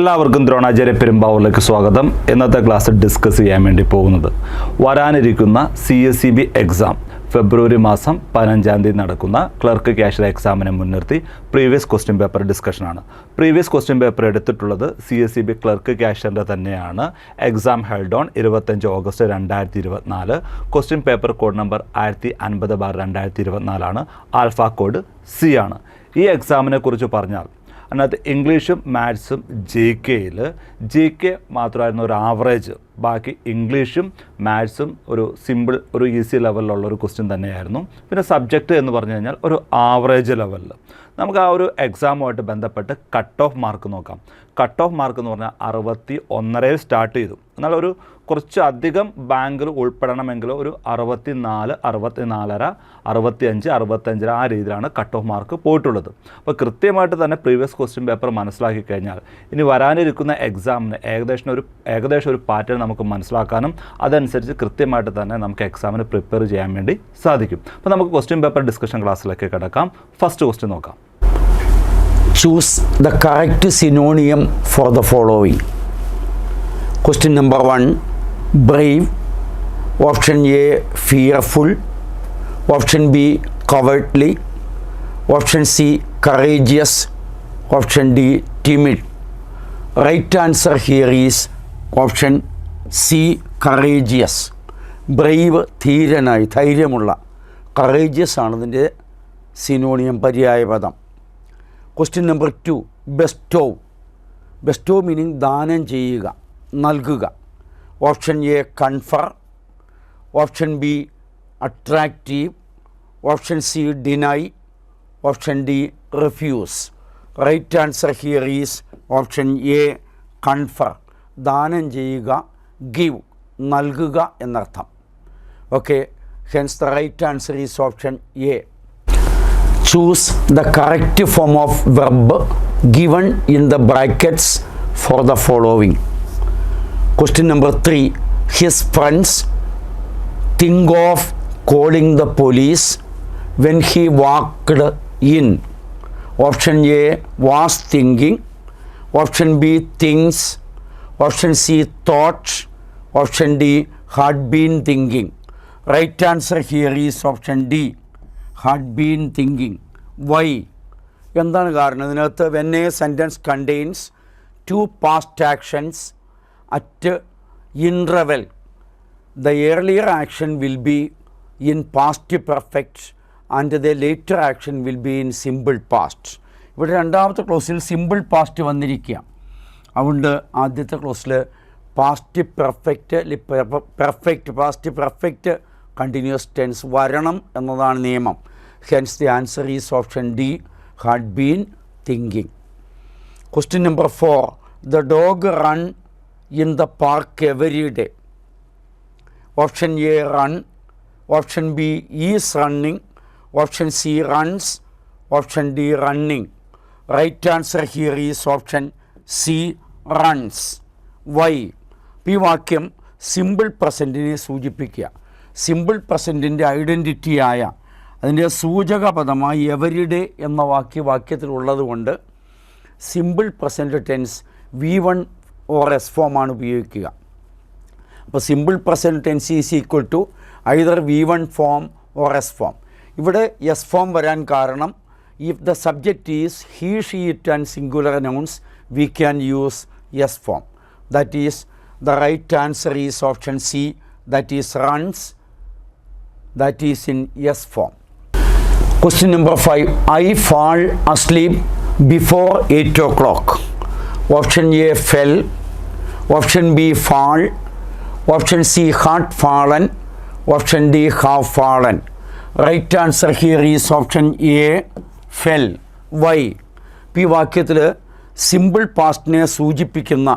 എല്ലാവർക്കും ദ്രോണാചാര്യ പെരുമ്പാവൂരിലേക്ക് സ്വാഗതം. ഇന്നത്തെ ക്ലാസ് ഡിസ്കസ് ചെയ്യാൻ വേണ്ടി പോകുന്നത് വരാനിരിക്കുന്ന C S C B exam February മാസം പതിനഞ്ചാം തീയതി നടക്കുന്ന ക്ലർക്ക് ക്യാഷ് എക്സാമിനെ മുൻനിർത്തി പ്രീവിയസ് ക്വസ്റ്റ്യൻ പേപ്പർ ഡിസ്കഷനാണ് പ്രീവിയസ് ക്വസ്റ്റ്യൻ പേപ്പർ എടുത്തിട്ടുള്ളത് C S C B clerk ക്യാഷറിന്റെ തന്നെയാണ്. എക്സാം ഹെൽഡ് ഓൺ ഇരുപത്തഞ്ച് ഓഗസ്റ്റ് രണ്ടായിരത്തി ഇരുപത്തിനാല് ക്വസ്റ്റ്യൻ പേപ്പർ കോഡ് നമ്പർ ആയിരത്തി അൻപത് ബാർ രണ്ടായിരത്തി ഇരുപത്തിനാലാണ് ആൽഫ കോഡ് സി ആണ്. ഈ എക്സാമിനെ കുറിച്ച് പറഞ്ഞാൽ അതിനകത്ത് ഇംഗ്ലീഷും മാത്സും ജെ കെയിൽ ജെ കെ മാത്രമായിരുന്നു ഒരു ആവറേജ് ബാക്കി ഇംഗ്ലീഷും മാത്സും ഒരു സിമ്പിൾ ഒരു ഈസി ലെവലിലുള്ള ഒരു ക്വസ്റ്റ്യൻ തന്നെയായിരുന്നു. പിന്നെ സബ്ജക്റ്റ് എന്ന് പറഞ്ഞു കഴിഞ്ഞാൽ ഒരു ആവറേജ് ലെവലിൽ നമുക്ക് ആ ഒരു എക്സാമുമായിട്ട് ബന്ധപ്പെട്ട് കട്ട് ഓഫ് മാർക്ക് നോക്കാം. കട്ട് ഓഫ് മാർക്ക് എന്ന് പറഞ്ഞാൽ അറുപത്തി ഒന്നരയിൽ സ്റ്റാർട്ട് ചെയ്തു. എന്നാൽ ഒരു കുറച്ച് അധികം ബാങ്കിൽ ഉൾപ്പെടണമെങ്കിൽ ഒരു അറുപത്തി നാല് അറുപത്തി നാലര അറുപത്തി അഞ്ച് അറുപത്തഞ്ചര ആ രീതിയിലാണ് കട്ട് ഓഫ് മാർക്ക് പോയിട്ടുള്ളത്. അപ്പോൾ കൃത്യമായിട്ട് തന്നെ പ്രീവിയസ് ക്വസ്റ്റ്യൻ പേപ്പർ മനസ്സിലാക്കി കഴിഞ്ഞാൽ ഇനി വരാനിരിക്കുന്ന എക്സാമിന് ഏകദേശം ഒരു ഏകദേശം ഒരു പാറ്റേൺ നമുക്ക് മനസ്സിലാക്കാനും അതനുസരിച്ച് കൃത്യമായിട്ട് തന്നെ നമുക്ക് എക്സാമിന് പ്രിപ്പയർ ചെയ്യാൻ വേണ്ടി സാധിക്കും. അപ്പോൾ നമുക്ക് ക്വസ്റ്റ്യൻ പേപ്പർ ഡിസ്കഷൻ ക്ലാസ്സിലേക്ക് കിടക്കാം. ഫസ്റ്റ് ക്വസ്റ്റ്യൻ നോക്കാം. Choose the correct synonym for the following. Question number one brave, option A fearful, option B cowardly, option C courageous, option D timid. Right answer here is option C courageous. Brave, ധീരനായി ധൈര്യമുള്ള courageous ആണ് ഇതിന്റെ synonym പര്യായ പദം question number two bestow bestow meaning ദാനം ചെയ്യുക നൽകുക. Option A confer option B attractive option C deny option D refuse right answer here is option A confer ദാനം ചെയ്യുക ഗിവ് നൽകുക എന്നർത്ഥം. Okay hence the right answer is option A choose the correct form of verb given in the brackets for the following. Question number three His friends think of calling the police when he walked in. Option A was thinking. Option B thinks. Option C thought. Option D had been thinking. Right answer here is option D. Had been thinking why എന്താണ് കാരണം ഇതിനകത്ത് when a sentence contains two past actions at interval the earlier action will be in past perfect and the later action will be in simple past ഇവിടെ രണ്ടാമത്തെ ക്ലോസിൽ simple past വന്നിരിക്കുക. അതുകൊണ്ട് ആദ്യത്തെ ക്ലോസിൽ past perfect perfect past perfect continuous tense വരണം എന്നതാണ് നിയമം. Hence the answer is option D had been thinking question number four the dog run in the park every day option A run option B is running option C runs option D running. Right answer here is option C runs. Why? ഈ വാക്യം simple പ്രസന്റിനെ സൂചിപ്പിക്കുക. Simple പ്രസന്റിന്റെ ഐഡന്റിറ്റിയായ അതിന്റെ സൂചക പദമായി everyday എന്ന വാക്യ വാക്യത്തിലുള്ളത് കൊണ്ട് simple present tense V one or S ഫോമാണ് ഉപയോഗിക്കുക അപ്പോൾ simple present tense is equal to either V one form or S form ഇവിടെ എസ് ഫോം വരാൻ കാരണം if the subject is he she it and singular nouns we can use S form that is the right answer is option C that is runs that is in yes form. Question number 5 I fall asleep before 8 o'clock. Option A fell, option B fall option C had fallen option D have fallen right answer here is option A fell why ഈ വാക്യത്തിൽ simple പാസ്റ്റിനെ സൂചിപ്പിക്കുന്ന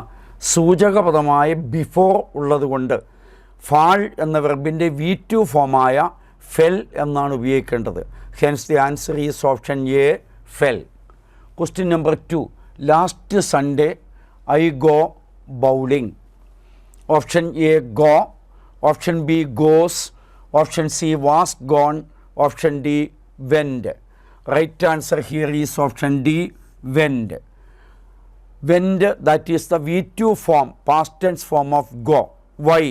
സൂചകപദമായ before ഉള്ളതുകൊണ്ട് fall എന്ന വെർബിന്റെ V two ഫോമായ fell എന്നാണ് ഉപയോഗിക്കേണ്ടത്. Hence the answer is option A fell question number two last Sunday I go bowling option A go option B goes option C was gone option D went right answer here is option D went went that is the V two form past tense form of go why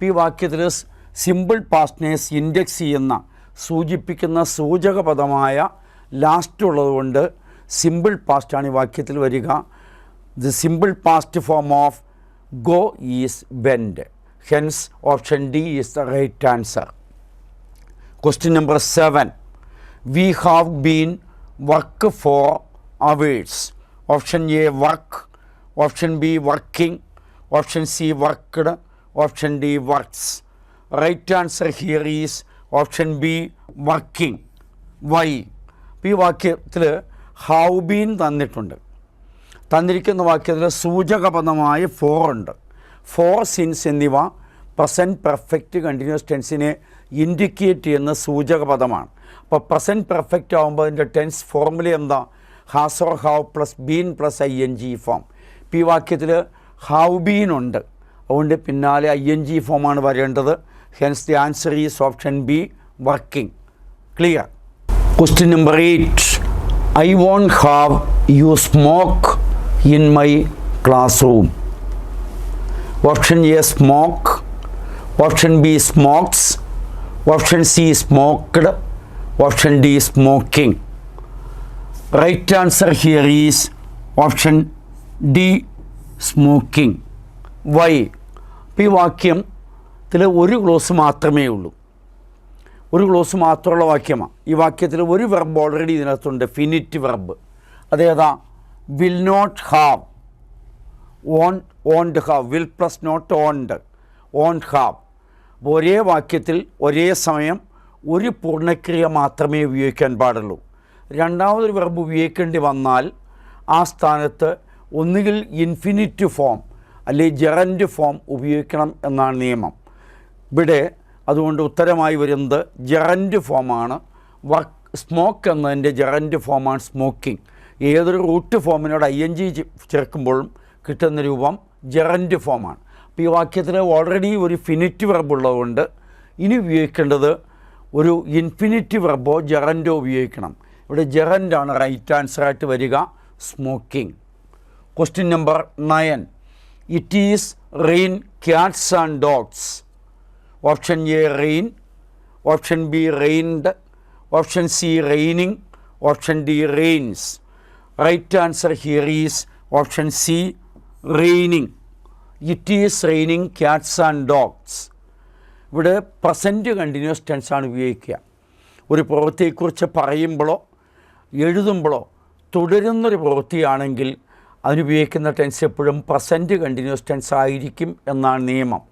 ഈ വാക്യത്തിൽ simple പാസ്റ്റ്നേഴ്സ് index ചെയ്യുന്ന സൂചിപ്പിക്കുന്ന സൂചകപദമായ last ഉള്ളതുകൊണ്ട് simple പാസ്റ്റാണ് ഈ വാക്യത്തിൽ വരിക. The simple past form of go is went hence option D is the right answer Question number seven. We have been work for hours. Option A work. Option B working. Option C worked. Option D works. Right answer here is option B working. Why? ഈ വാക്യത്തിൽ have been തന്നിട്ടുണ്ട് തന്നിരിക്കുന്ന വാക്യത്തിൽ സൂചകപദമായ for ഉണ്ട്. For since എന്നിവ present perfect continuous ടെൻസിനെ indicate ചെയ്യുന്ന സൂചകപദമാണ്. അപ്പോൾ പ്രസന്റ് പെർഫെക്റ്റ് ആകുമ്പോൾ അതിന്റെ ടെൻസ് ഫോർമുല എന്താ? Has or have plus been plus I N G form ഇപ്പോൾ ഈ വാക്യത്തിൽ ഹാവ് ബീൻ ഉണ്ട്. അതുകൊണ്ട് പിന്നാലെ ഐ എൻ ജി ഫോമാണ് വരേണ്ടത്. Hence the answer is option B working clear question number eight I won't have you smoke. In my classroom. Option A smoke. Option B smokes. Option C smoked. Option D smoking. Right answer here is option D smoking. Why? ഈ വാക്യത്തിൽ ഒരു close മാത്രമേ ഉള്ളൂ ഒരു close മാത്രമുള്ള വാക്യമാണ് ഈ വാക്യത്തിൽ ഒരു വെർബ് ഓൾറെഡി ഇതിനകത്തുണ്ട് ഫിനിറ്റ് വെർബ് അതേതാ will not have own owned have will plus not owned own have ഒരേ വാക്യത്തിൽ ഒരേ സമയം ഒരു പൂർണക്രിയ മാത്രമേ ഉപയോഗിക്കാൻ പാടുള്ളൂ. രണ്ടാമതൊരു വെർബ് ഉപയോഗിക്കേണ്ടി വന്നാൽ ആ സ്ഥാനത്ത് ഒന്നുകിൽ ഇൻഫിനിറ്റ് ഫോം അല്ലെങ്കിൽ ജെറന്റ് ഫോം ഉപയോഗിക്കണം എന്നാണ് നിയമം. ഇവിടെ അതുകൊണ്ട് ഉത്തരമായി വരുന്നത് ജെറന്റ് ഫോമാണ് വർക്ക് സ്മോക്ക് എന്നതിന്റെ ജെറന്റ് ഫോമാണ് സ്മോക്കിംഗ് ഏതൊരു റൂട്ട് ഫോമിനോട് ഐ എൻ ജി ചേർക്കുമ്പോഴും കിട്ടുന്ന രൂപം ജെറന്റ് ഫോമാണ് അപ്പോൾ ഈ വാക്യത്തിൽ ഓൾറെഡി ഒരു ഫിനിറ്റ് വെർബ് ഉള്ളതുകൊണ്ട് ഇനി ഉപയോഗിക്കേണ്ടത് ഒരു ഇൻഫിനിറ്റ് വെർബോ ജെറന്റോ ഉപയോഗിക്കണം. ഇവിടെ ജെറന്റാണ് റൈറ്റ് ആൻസറായിട്ട് വരിക smoking question number nine it is rain cats and dogs option A rain option B rained option C raining option D rains right answer here is option C raining it is raining cats and dogs ഇവിടെ present continuous ടെൻസാണ് ഉപയോഗിക്കുക. ഒരു പ്രവൃത്തിയെക്കുറിച്ച് പറയുമ്പോഴോ എഴുതുമ്പോഴോ തുടരുന്നൊരു പ്രവൃത്തിയാണെങ്കിൽ അതിനുപയോഗിക്കുന്ന ടെൻസ് എപ്പോഴും പ്രസന്റ് കണ്ടിന്യൂസ് ടെൻസ് ആയിരിക്കും എന്നാണ് നിയമം.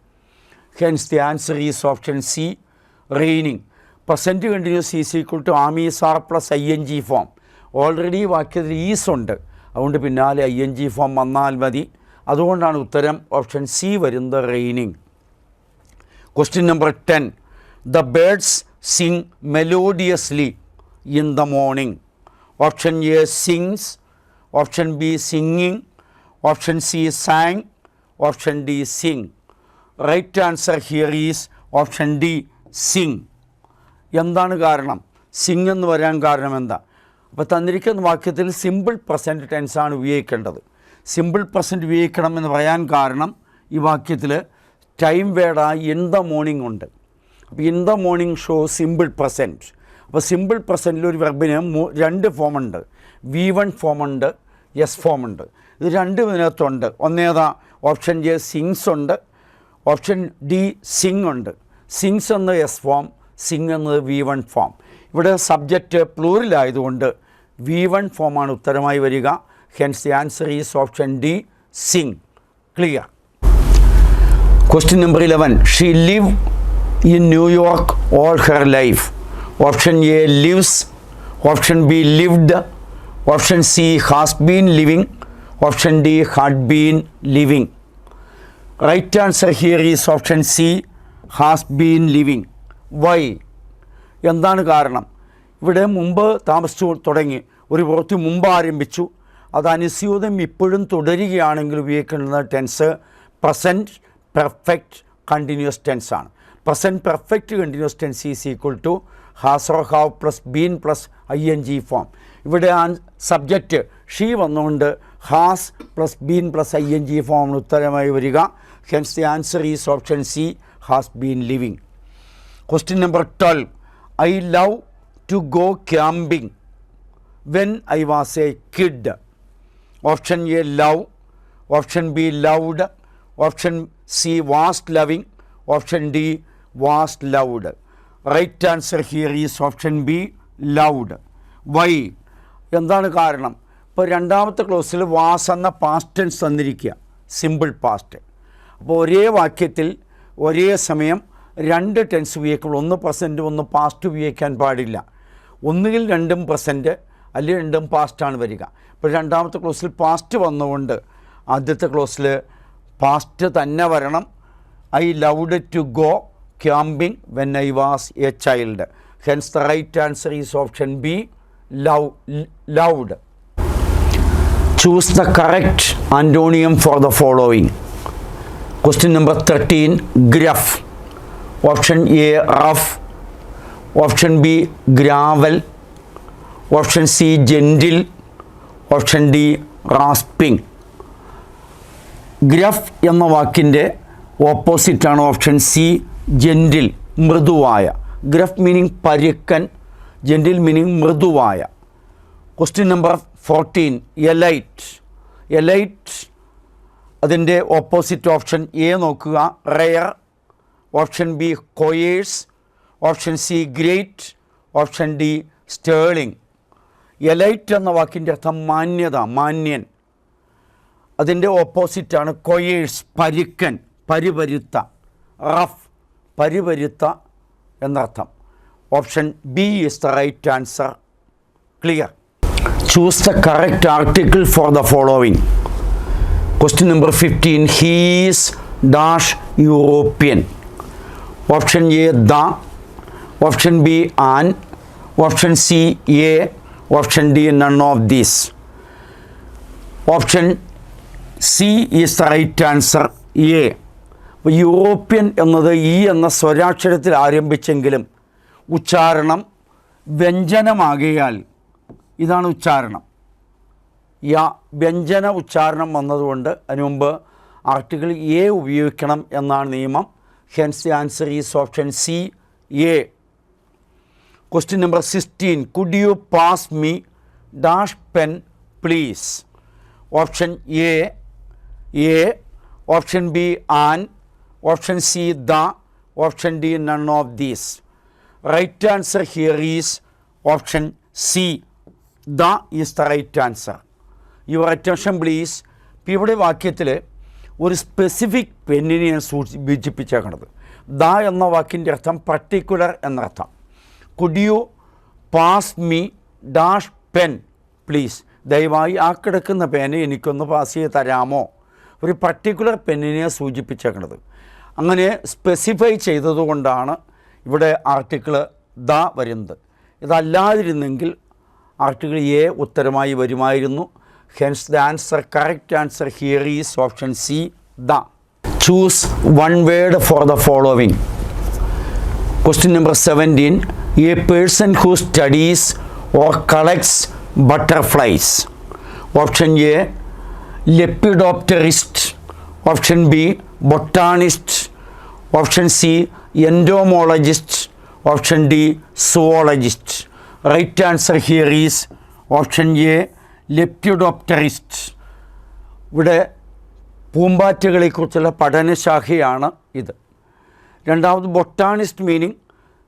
Hence the answer is option C raining present continuous is equal to am is are plus I N G form already വാക്യത്തിൽ ഈസ് ഉണ്ട്. അതുകൊണ്ട് പിന്നാലെ ഐ എൻ ജി ഫോം വന്നാൽ മതി. അതുകൊണ്ടാണ് ഉത്തരം ഓപ്ഷൻ സി വരുന്നത് raining question number ten the birds sing melodiously in the morning option A sings option B singing option C sang option D sing right answer here is option D sing എന്താണ് കാരണം? സിങ് എന്ന് വരാൻ കാരണം എന്താ? അപ്പോൾ തന്നിരിക്കുന്ന വാക്യത്തിൽ സിമ്പിൾ പ്രസന്റ് ടെൻസാണ് ഉപയോഗിക്കേണ്ടത്. സിമ്പിൾ പ്രസന്റ് ഉപയോഗിക്കണം എന്ന് പറയാൻ കാരണം ഈ വാക്യത്തിൽ ടൈം വേർഡായി ഇൻ ദ മോർണിംഗ് ഉണ്ട്. അപ്പോൾ in the morning show simple present അപ്പോൾ സിമ്പിൾ പ്രസന്റിൽ ഒരു വെർബിന് രണ്ട് ഫോമുണ്ട് വി വൺ ഫോമുണ്ട് എസ് ഫോമുണ്ട് ഇത് രണ്ടും ഇതിനകത്തുണ്ട്. ഒന്നേതാ ഓപ്ഷൻ എ സിങ്സ് ഉണ്ട്. ഓപ്ഷൻ ഡി സിങ് ഉണ്ട്. സിങ്സ് എന്ന എസ് ഫോം സിങ് എന്നത് വി വൺ ഫോം ഇവിടെ സബ്ജക്റ്റ് പ്ലൂറിലായതുകൊണ്ട് വി വൺ ഫോമാണ് ഉത്തരമായി വരിക hence the answer is option D sing clear number 11. She lived in New York all her life. Option A lives. Option B lived. Option C has been living. Option D had been living. Right answer here is option C has been living. Why? എന്താണ് കാരണം ഇവിടെ മുമ്പ് താമസിച്ചു തുടങ്ങി. ഒരു പ്രവൃത്തി മുമ്പ് ആരംഭിച്ചു. അത് അനുസ്യൂതം ഇപ്പോഴും തുടരുകയാണെങ്കിൽ ഉപയോഗിക്കേണ്ടുന്ന tense present perfect continuous tense ആണ്. Present perfect continuous tense is equal to has or have plus been plus I N G form. ഇവിടെ ആ സബ്ജക്റ്റ് ഷീ വന്നുകൊണ്ട് has plus been plus I N G ഫോമിന് ഉത്തരമായി വരിക. Hence the answer is option C has been living. Question number twelve I love to go camping when I was a kid option A love option B loved option C was loving option D was loved right answer here is option B loved why എന്താണ് കാരണം? ഇപ്പോൾ രണ്ടാമത്തെ ക്ലോസിൽ was എന്ന past tense തന്നിരിക്കുക simple past അപ്പോൾ ഒരേ വാക്യത്തിൽ ഒരേ സമയം രണ്ട് ടെൻസ് ഉപയോഗിക്കുമ്പോൾ ഒന്ന് പ്രസന്റ് ഒന്ന് പാസ്റ്റ് ഉപയോഗിക്കാൻ പാടില്ല. ഒന്നുകിൽ രണ്ടും പ്രസന്റ് അല്ലെങ്കിൽ രണ്ടും പാസ്റ്റാണ് വരിക. ഇപ്പോൾ രണ്ടാമത്തെ ക്ലോസിൽ പാസ്റ്റ് വന്നുകൊണ്ട് ആദ്യത്തെ ക്ലോസിൽ പാസ്റ്റ് തന്നെ വരണം. I loved to go camping when I was a child hence the right answer is option B love loved choose the correct antonym for the following question number thirteen gruff option A rough option B gravel option C gentle option D rasping gruff എന്ന വാക്കിന്റെ ഓപ്പോസിറ്റാണ് option C gentle മൃദുവായ. Gruff meaning പരുക്കൻ gentle meaning മൃദുവായ. Question number fourteen elite elite അതിന്റെ opposite option A നോക്കുക. Rare option B coarse option C great option D sterling. Elite എന്ന വാക്കിന്റെ അർത്ഥം മാന്യത മാന്യൻ. അതിന്റെ ഓപ്പോസിറ്റാണ് കൊയേഴ്സ് പരുക്കൻ പരിപരുത്ത റഫ് പരിപരുത്ത എന്നർത്ഥം. Option B is the right answer clear choose the correct article for the following question number fifteen he's dash European option A the option B an option C a option D none of these option C is the right answer a European എന്നത് E എന്ന സ്വരാക്ഷരത്തിൽ ആരംഭിച്ചെങ്കിലും ഉച്ചാരണം വ്യഞ്ജനമാകിയാൽ ഇതാണ് ഉച്ചാരണം. യ വ്യഞ്ജന ഉച്ചാരണം വന്നതുകൊണ്ട് അതിനു മുമ്പ് ആർട്ടിക്കിൾ എ ഉപയോഗിക്കണം എന്നാണ് നിയമം. Hence answer is option C a question number sixteen could you pass me dash pen please option A a option B an option C the option D none of these right answer here is option C the is the right answer your attention please ഇപ്പം ഇവിടെ വാക്യത്തിൽ ഒരു specific പെന്നിനെ ഞാൻ സൂചിപ്പിച്ചേക്കണത് the എന്ന വാക്കിന്റെ അർത്ഥം particular എന്നർത്ഥം. Could you pass me dash pen please ദയവായി ആ കിടക്കുന്ന പേന എനിക്കൊന്ന് പാസ് ചെയ്ത് തരാമോ? ഒരു പർട്ടിക്കുലർ പെന്നിനെ സൂചിപ്പിച്ചേക്കുന്നത് അങ്ങനെ സ്പെസിഫൈ ചെയ്തതുകൊണ്ടാണ് ഇവിടെ ആർട്ടിക്കിൾ ദ വരുന്നത്. ഇതല്ലാതിരുന്നെങ്കിൽ ആർട്ടിക്കിൾ എ ഉത്തരമായി വരുമായിരുന്നു. Hence the answer correct answer here is option C the. Choose one word for the following question number 17 A person who studies or collects butterflies. Option A Lepidopterist. Option B Botanist. Option C Entomologist. Option D Zoologist. Right answer here is option A Lepidopterist. ഇവിടെ പൂമ്പാറ്റകളെക്കുറിച്ചുള്ള പഠനശാഖയാണ് ഇത് രണ്ടാമത് botanist meaning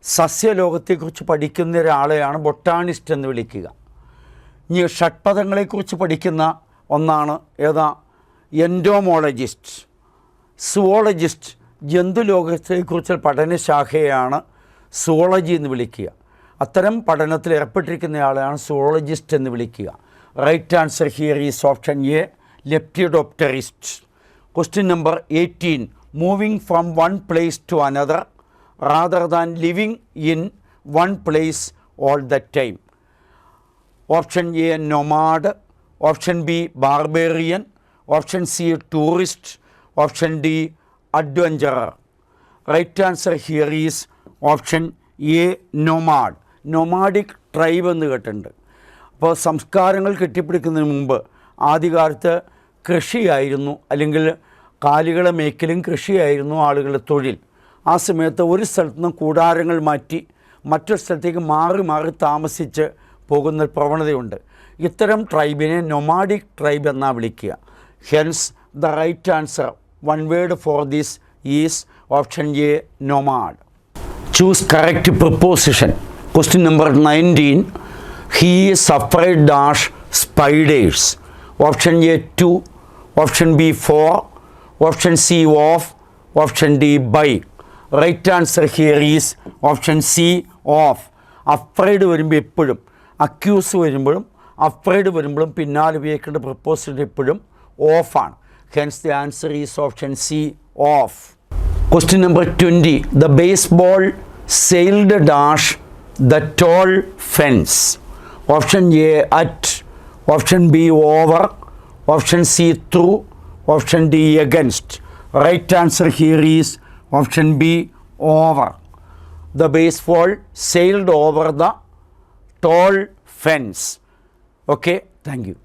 സസ്യലോകത്തെക്കുറിച്ച് പഠിക്കുന്ന ഒരാളെയാണ് botanist എന്ന് വിളിക്കുക. ഇനി ഷഡ്പഥങ്ങളെക്കുറിച്ച് പഠിക്കുന്ന ഒന്നാണ് ഏതാ? എൻഡോമോളജിസ്റ്റ്. സുവോളജിസ്റ്റ് ജന്തുലോകത്തെക്കുറിച്ച് പഠനശാഖയാണ് സുവോളജി എന്ന് വിളിക്കുക. അത്തരം പഠനത്തിൽ ഏർപ്പെട്ടിരിക്കുന്ന ആളെയാണ് സുവോളജിസ്റ്റ് എന്ന് വിളിക്കുക. Right answer here is option A lepidopterist question number eighteen. Moving from one place to another. Rather than living in one place all the time option A nomad option B barbarian option C tourist option D adventurer right answer here is option A nomad nomadic tribe എന്ന് കേട്ടിട്ടുണ്ട്. അപ്പോൾ സംസ്കാരങ്ങൾ കെട്ടിപ്പിടിക്കുന്നതിന് മുമ്പ് ആദ്യകാലത്ത് കൃഷിയായിരുന്നു. അല്ലെങ്കിൽ കാലികളെ മേക്കലും കൃഷിയായിരുന്നു ആളുകളുടെ തൊഴിൽ. ആ സമയത്ത് ഒരു സ്ഥലത്തു നിന്ന് കൂടാരങ്ങൾ മാറ്റി മറ്റൊരു സ്ഥലത്തേക്ക് മാറി മാറി താമസിച്ച് പോകുന്ന പ്രവണതയുണ്ട്. ഇത്തരം ട്രൈബിനെ നൊമാഡിക് ട്രൈബ് എന്നാണ് വിളിക്കുക. Hence the right answer one word for these is option A nomad choose correct preposition question number 19 he is afraid dash spiders. Option a 2 option b 4 option c off option d right answer here is option C of afraid വരുമ്പോൾ എപ്പോഴും accuse വരുമ്പോഴും afraid വരുമ്പോഴും പിന്നാലെ ഉപയോഗിക്കേണ്ട proposal എപ്പോഴും ഓഫാണ് hence the answer is option C of question number twenty the baseball sailed dash the tall fence option A at option B over option C through option D against right answer here is option B over. The baseball sailed over the tall fence. Okay, thank you.